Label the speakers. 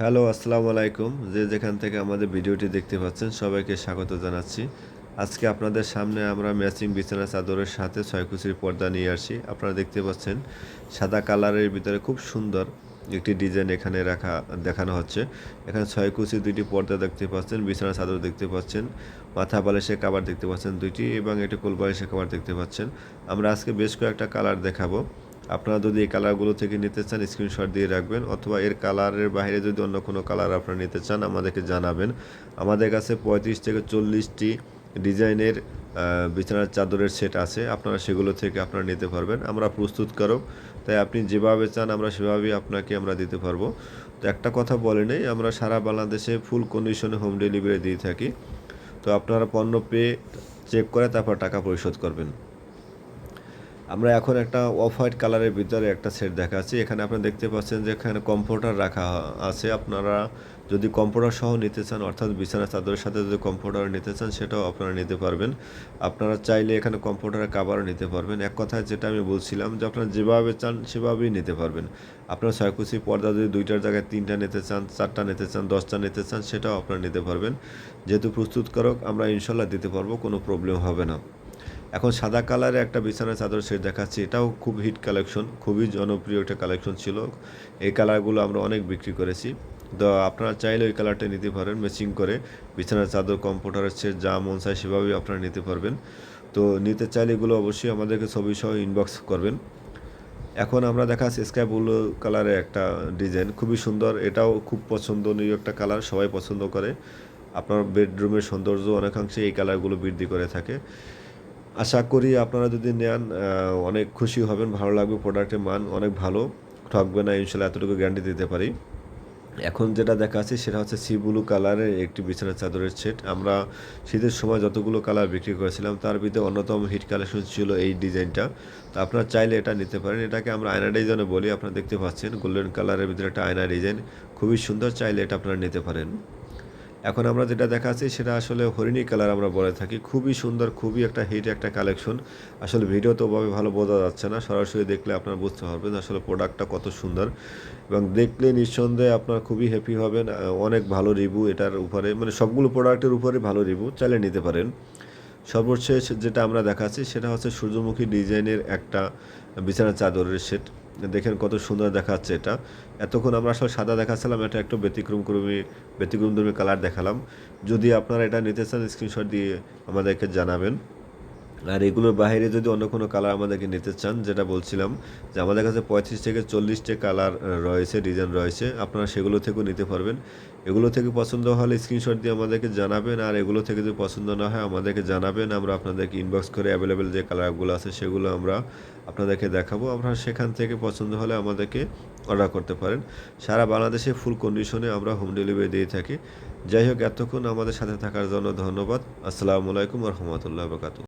Speaker 1: Hello, আসসালামু আলাইকুম। যে যেখান থেকে আমাদের ভিডিওটি দেখতে পাচ্ছেন, সবাইকে স্বাগত জানাচ্ছি। আজকে আপনাদের সামনে আমরা ম্যাচিং বিছানা চাদরের সাথে ছয়কুচির পর্দা নিয়ে আসি আপনারা দেখতে পাচ্ছেন, সাদা কালারের ভিতরে খুব সুন্দর একটি ডিজাইন এখানে রাখা, দেখানো হচ্ছে। এখানে ছয়কুচি দুইটি পর্দা দেখতে পাচ্ছেন, বিছানা চাদর দেখতে পাচ্ছেন, মাথা বালিশের কাবার দেখতে পাচ্ছেন দুইটি এবং একটি কোল বালিশের কাবার দেখতে পাচ্ছেন। আমরা আজকে বেশ কয়েকটা কালার দেখাবো। আপনারা যদি এই কালারগুলো থেকে নিতে চান স্ক্রিনশট দিয়ে রাখবেন, অথবা এর কালারের বাইরে যদি অন্য কোনো কালার আপনারা নিতে চান, আমাদেরকে জানাবেন। আমাদের কাছে পঁয়ত্রিশ থেকে চল্লিশটি ডিজাইনের বিছানার চাদরের সেট আছে। আপনারা সেগুলো থেকে আপনারা নিতে পারবেন। আমরা প্রস্তুত প্রস্তুতকারক, তাই আপনি যেভাবে চান আমরা সেভাবেই আপনাকে আমরা দিতে পারব। তো একটা কথা বলে নেই, আমরা সারা বাংলাদেশে ফুল কন্ডিশনে হোম ডেলিভারি দিয়ে থাকি। তো আপনারা পণ্য পেয়ে চেক করে তারপর টাকা পরিশোধ করবেন। আমরা এখন একটা অফ হোয়াইট কালারের ভিতরে একটা সেট দেখাচ্ছি এখানে আপনারা দেখতে পাচ্ছেন যে এখানে কম্ফোর্টার রাখা আছে। আপনারা যদি কম্ফোর্টার সহ নিতে চান, অর্থাৎ বিছানা চাদরের সাথে যদি কম্ফোর্টার নিতে চান, সেটাও আপনারা নিতে পারবেন। আপনারা চাইলে এখানে কম্ফোর্টারের কাবারও নিতে পারবেন। এক কথায় যেটা আমি বলছিলাম যে আপনারা যেভাবে চান, সেভাবেই নিতে পারবেন। আপনারা ছয়কুচি পর্দা যদি দুইটার জায়গায় তিনটা নিতে চান, চারটা নিতে চান, দশটা নিতে চান, সেটাও আপনারা নিতে পারবেন। যেহেতু প্রস্তুতকারক, আমরা ইনশাল্লাহ দিতে পারব, কোনো প্রবলেম হবে না। এখন সাদা কালারে একটা বিছানা চাদর সেট দেখাচ্ছি। এটাও খুব হিট কালেকশন খুবই জনপ্রিয় একটা কালেকশন ছিল। এই কালারগুলো আমরা অনেক বিক্রি করেছি। তো আপনারা চাইলে ওই কালারটা নিতে পারেন ম্যাচিং করে বিছানার চাদর কম্পিউটারের সেট যা মন চায় সেভাবেই আপনারা নিতে পারবেন। তো নিতে চাইলে এগুলো অবশ্যই আমাদেরকে ছবি সহ ইনবক্স করবেন। এখন আমরা দেখাচ্ছি স্কাই ব্লু কালারের একটা ডিজাইন খুবই সুন্দর। এটাও খুব পছন্দনীয় একটা কালার, সবাই পছন্দ করে। আপনার বেডরুমের সৌন্দর্য অনেকাংশে এই কালারগুলো বৃদ্ধি করে থাকে। আশা করি আপনারা যদি নেন অনেক খুশি হবেন, ভালো লাগবে প্রোডাক্টের মান অনেক ভালো। ঠকবে না, ইনশাল্লাহ এতটুকু গ্যারান্টি দিতে পারি। এখন যেটা দেখা আছে সেটা হচ্ছে সি ব্লু কালারের একটি বিছানার চাদরের সেট আমরা শীতের সময় যতগুলো কালার বিক্রি করেছিলাম, তার ভিতরে অন্যতম হিট কালেকশন ছিল এই ডিজাইনটা। তো আপনারা চাইলে এটা নিতে পারেন। এটাকে আমরা আয়না ডিজাইনে বলি, আপনারা দেখতে পাচ্ছেন গোল্ডেন কালারের ভিতরে একটা আয়না ডিজাইন খুবই সুন্দর, চাইলে এটা আপনারা নিতে পারেন। এখন আমরা যেটা দেখাচ্ছি সেটা আসলে হরিণী কালার আমরা বলে থাকি। খুবই সুন্দর, খুবই একটা হিট একটা কালেকশন আসলে ভিডিও তো ওভাবে ভালো বোঝা যাচ্ছে না। সরাসরি দেখলে আপনার বুঝতে পারবেন আসলে প্রোডাক্টটা কত সুন্দর। এবং দেখলে নিঃসন্দেহে আপনার খুবই হ্যাপি হবেন। অনেক ভালো রিভিউ এটার উপরে। মানে সবগুলো প্রোডাক্টের উপরে ভালো রিভিউ চালিয়ে নিতে পারেন। সর্বশেষ যেটা আমরা দেখাচ্ছি সেটা হচ্ছে সূর্যমুখী ডিজাইনের একটা বিছানা চাদরের সেট দেখেন কত সুন্দর দেখাচ্ছে এটা। এতক্ষণ আমরা আসলে সাদা দেখাচ্ছিলাম, এটা একটু ব্যতিক্রম ব্যতিক্রমধর্মী ব্যতিক্রম ধর্মী কালার দেখালাম। যদি আপনারা এটা নিতে চান স্ক্রিনশট দিয়ে আমাদেরকে জানাবেন। আর এগুলোর বাইরে যদি অন্য কোনো কালার আমাদেরকে নিতে চান, যেটা বলছিলাম যে আমাদের কাছে পঁয়ত্রিশ থেকে চল্লিশটা কালার রয়েছে ডিজাইন রয়েছে, আপনারা সেগুলো থেকেও নিতে পারবেন। এগুলো থেকে পছন্দ হলে স্ক্রিনশট দিয়ে আমাদেরকে জানাবেন, আর এগুলো থেকে যদি পছন্দ না হয় আমাদেরকে জানাবেন, আমরা আপনাদেরকে ইনবক্স করে অ্যাভেলেবেল যে কালারগুলো আছে, সেগুলো আমরা আপনাদেরকে দেখাবো। আপনারা সেখান থেকে পছন্দ হলে আমাদেরকে অর্ডার করতে পারেন। সারা বাংলাদেশে ফুল কন্ডিশনে আমরা হোম ডেলিভারি দিয়ে থাকি। যাই হোক, এতক্ষণ আমাদের সাথে থাকার জন্য ধন্যবাদ। আসসালামু আলাইকুম রহমতুল্লাহ বরকাতু